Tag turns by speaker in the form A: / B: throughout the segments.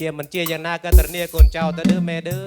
A: ជាមិនជាយ៉ាងណាក៏ត្រនីកូនចៅទៅដឺមេដឺ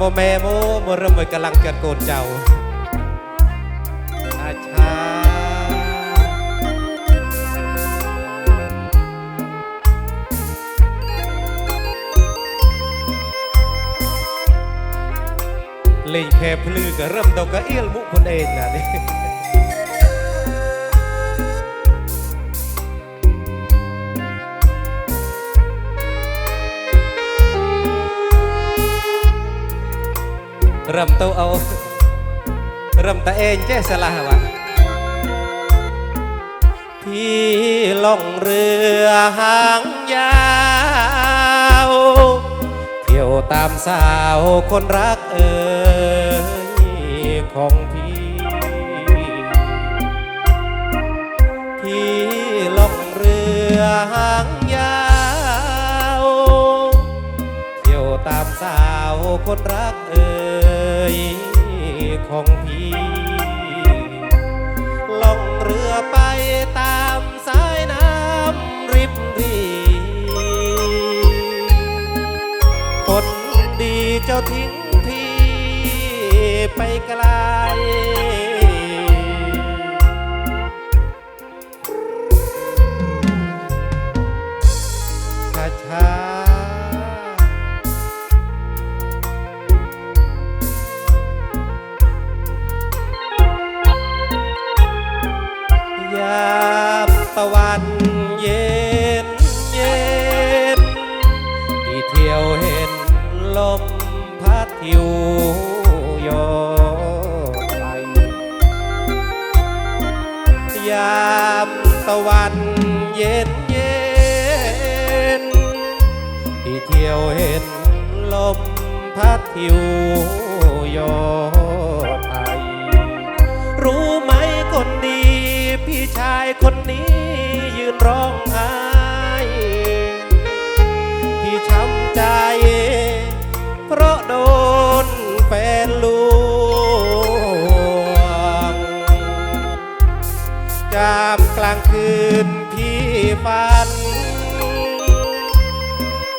A: មកមេមកមករំឲ្យកលាំងចិត្តកូនចៅ เล่งแค่พลือก็เริ่มตกกระเอี้ยลมุคนเองนะนี่เริ่มโตเอาเริ่มตะเองเจ๊สลาวะพี่ล่องเรือหางยาว เที่ยวตามสาวคนรัก ของพี่พี่ล่องเรือหางยาวเที่ยวตามสาวคนรักเอ่ยของพี่ ล่องเรือไปตามสายน้ำริบรีคนดีเจ้าทิ้ง ไปไกล คนนี้ยืนร้องไห้ที่ช้ำใจ เพราะโดนแฟนลวงจามกลางคืนพี่ฝัน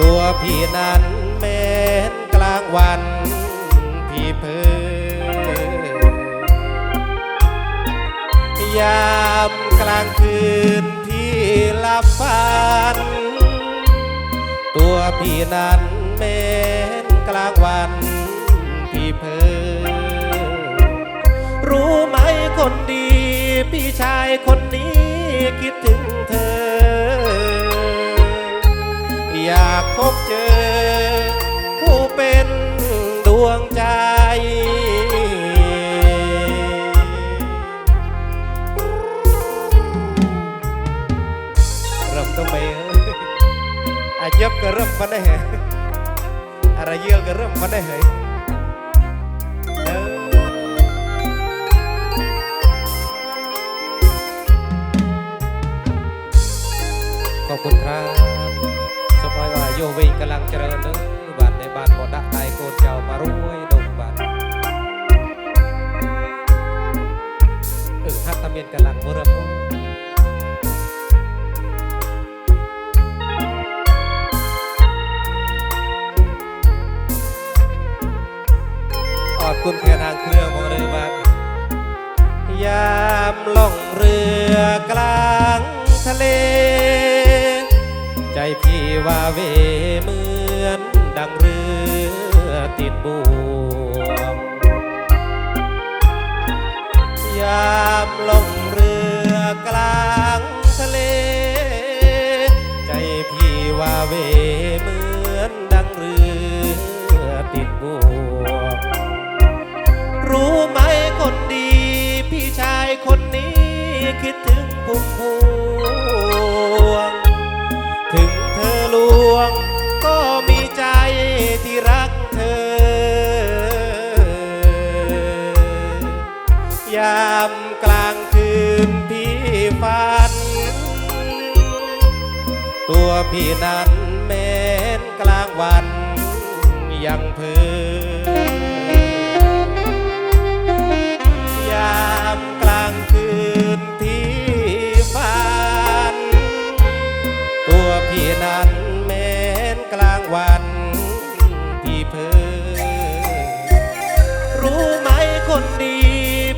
A: ตัวพี่นั้นแม้นกลางวันพี่เพ้อยาม ลางคืนพี่หลับฝัน ตัวพี่นั้นแม้นกลางวันพี่เพอรู้ไหมคนดี พี่ชายคนนี้คิดถึงเธอ อยากพบเจอ ผู้เป็นดวงใจ อาเย็บก็เริ่มมาได้เหรออะไรเยี่ยวก็เริ่มมาได้เหรอเออขอบคุณ คุณแค่ทางเครื่องของเรือบ้านยามล่องเรือกลางทะเล ใจพี่ว่าเวเหมือนดังเรือติดบ่วงยามล่อง พี่นั้นแม้นกลางวันยังเพื่อยามกลางคืนที่ฝัน ตัวพี่นั้นแม้นกลางวันที่เพื่อรู้ไหมคนดี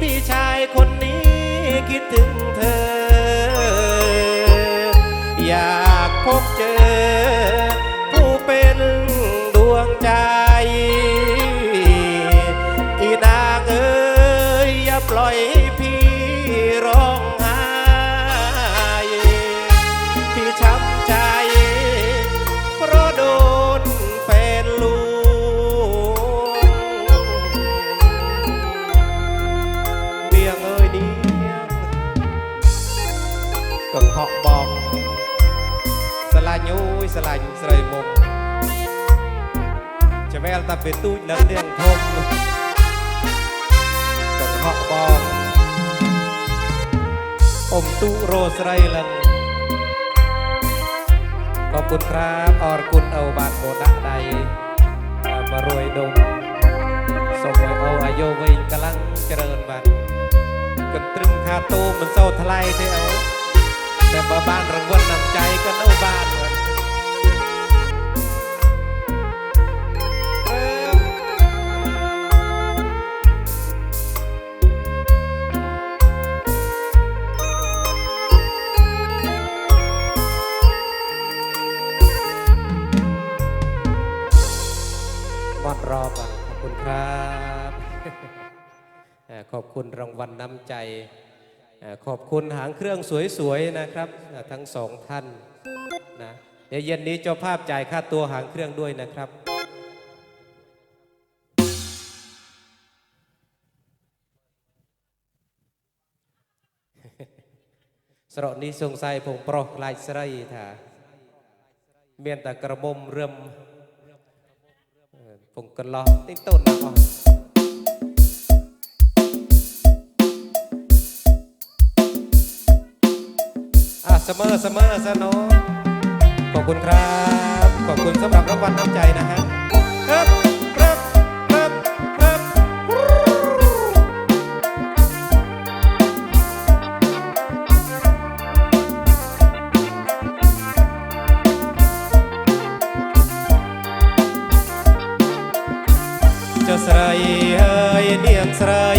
A: พี่ชายคนนี้คิดถึงเธอ อยาา พบเจอ ไปตู้นั้นเรื่องพมกันหอกบองอมตู้โรสไรลันขอบคุณครับอรคุณเอาบาทโบดะใดมารวยดงสมวยเอาอายุวิ่งกำลังเจริญบัตรกันตรึงคาตู้มันเศร้าทลายเที่ยวแต่บ้านรางวัลนำใจกันเอาบ้า คุณรางวัลน้ำใจเอ่อขอบคุณหางเครื่องสวยๆนะครับเอ่อทั้งสองท่านนะเดี๋ยวเย็นนี้เจ้าภาพจ่ายค่าตัวหางเครื่องด้วยนะครับ ស្រកនេះសង្ស័យពងប្រុសខ្លាចស្រីថា មានតែក្រមុំរឹមអឺពងកន្លោះតិចតូនណាស់អស់ เสมอเสมอสโนขอบคุณครับ ขอบคุณสำหรับรางวัลน้ำใจนะฮะครับครับครับครับเจ้าสไรเอ้ยเนียงสไรส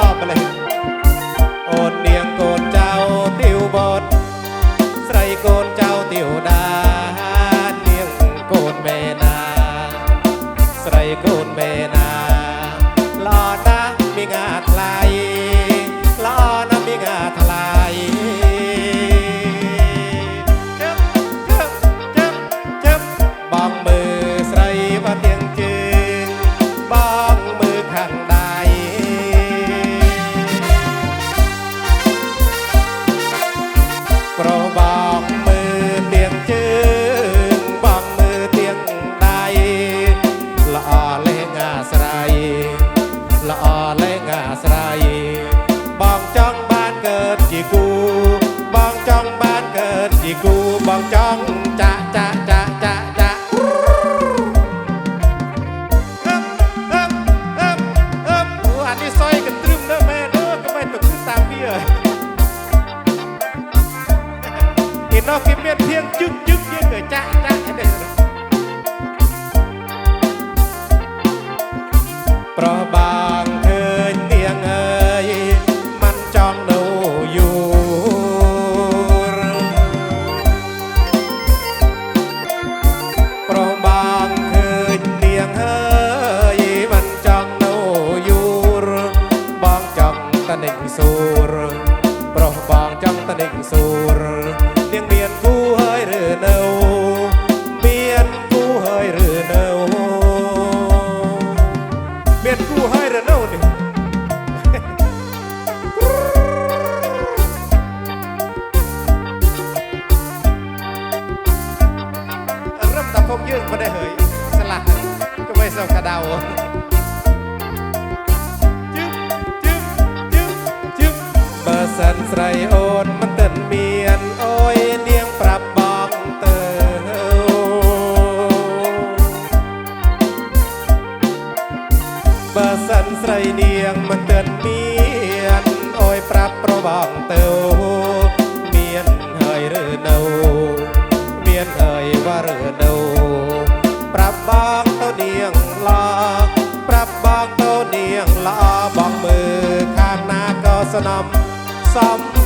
A: God bless. សូរប្រុសបងចង់តនិកសូរនាងមានគូ របងទៅមានហើយឬនៅ មានហើយវាឬនៅប្រាប់បងទៅនាងឡាប្រាប់បងទៅនាងឡាបងមើលខាងណាក៏สนมสม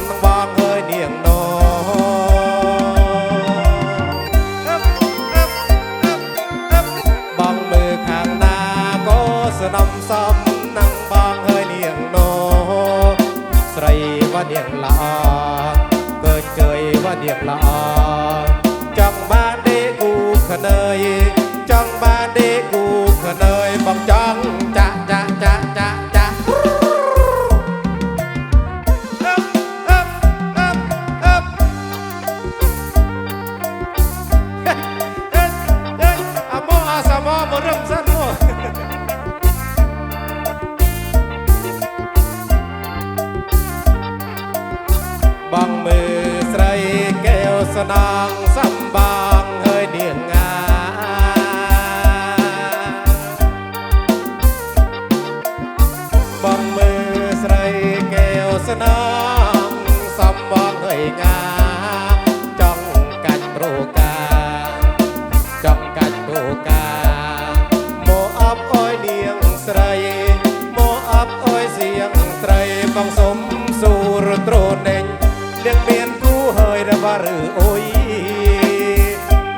A: នឹងមានគូហើយឬបាឬអូយ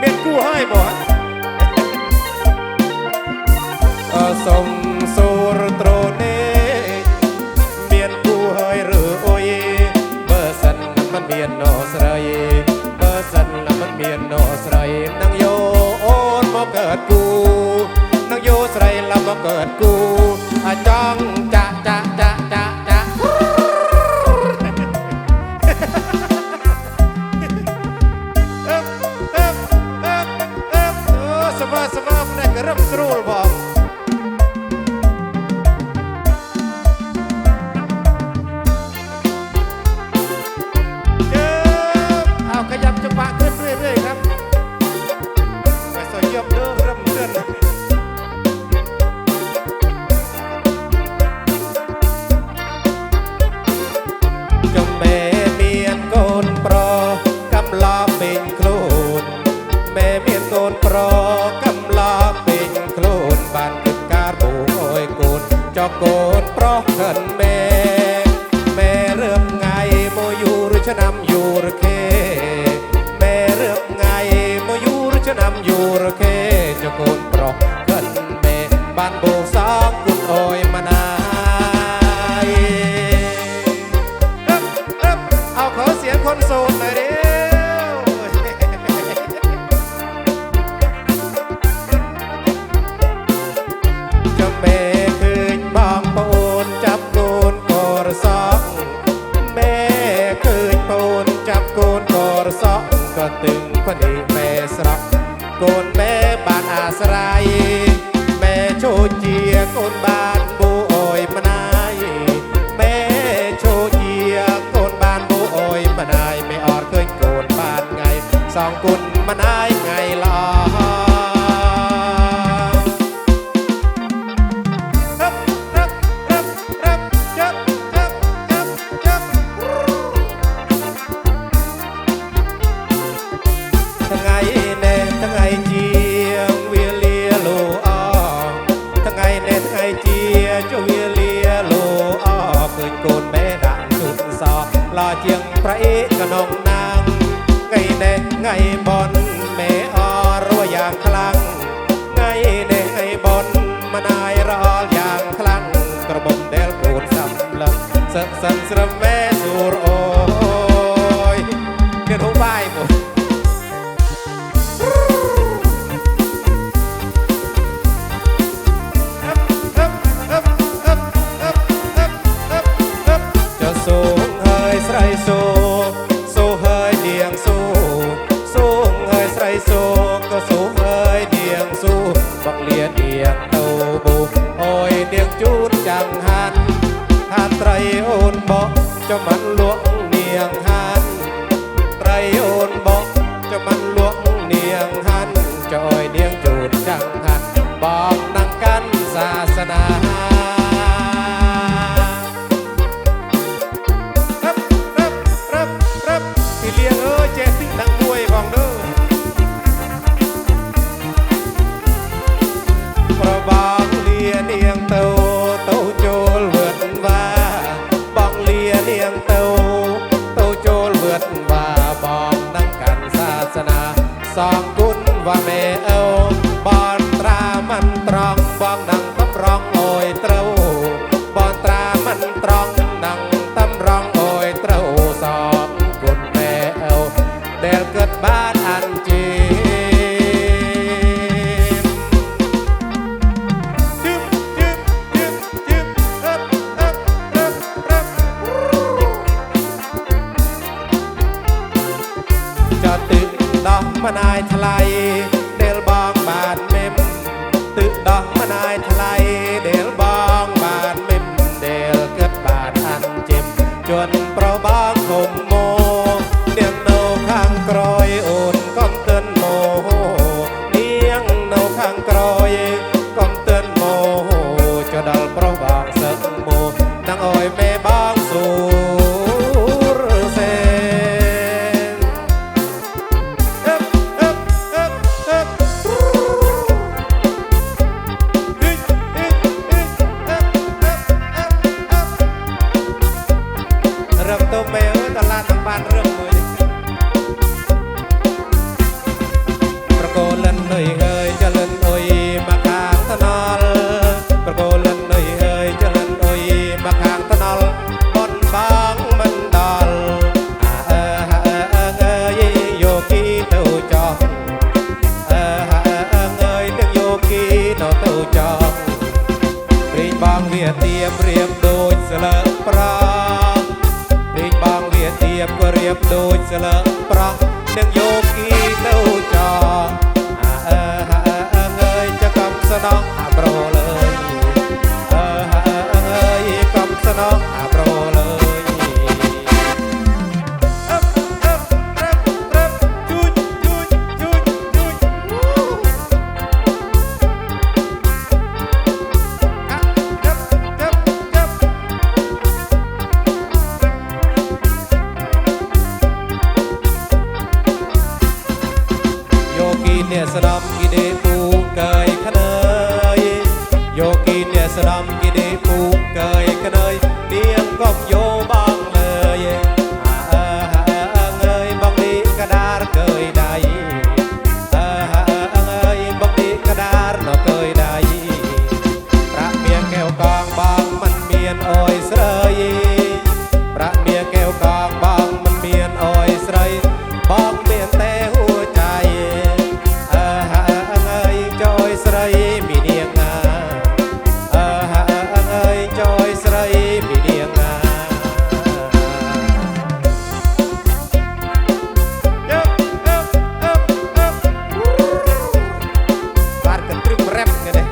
A: មានគូហើយបងអសុំសូរត្រ ថ្ងៃជាងវាលាលោអថ្ងៃនេះថ្ងៃជាជវាលាលោអឃើញកូនមេដាក់ទុកសោឡាជាងប្រអេកក្នុងណាងថ្ងៃនេះថ្ងៃបនមេអរួយ៉ាងខ្លាំងថ្ងៃនេះថ្ងៃបនមណាយរលយ៉ាងខ្លាំងក្រមុំដែលកូនសំឡឹងសឹកសឹងស្រឹម សូក៏សូមអើយនាងសូបងលៀននាងទៅបូអើយនាងជូនចាំងហាត់ហាត់ត្រីអូនបោះចាំមិនលក់ องคุณว่าแม่เอา ទៀបរៀបដូចស្លឹកប្រាំព្រីងបងវាទៀបក៏រៀបដូចស្លឹកប្រោះនឹងយក ሰላም รมกันเลย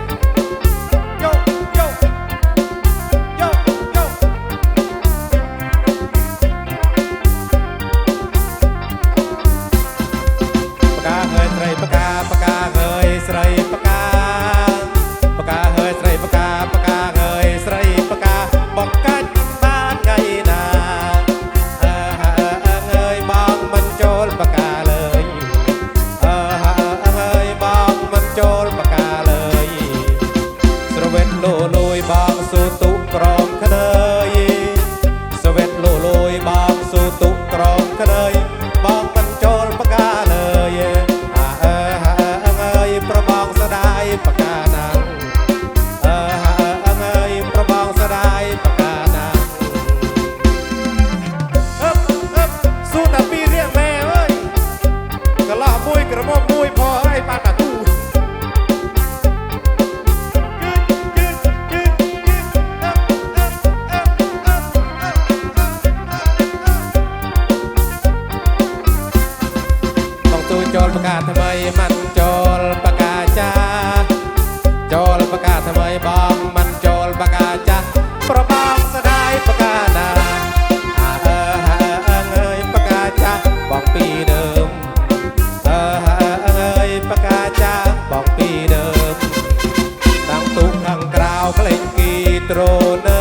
A: าวเคลงกีตรน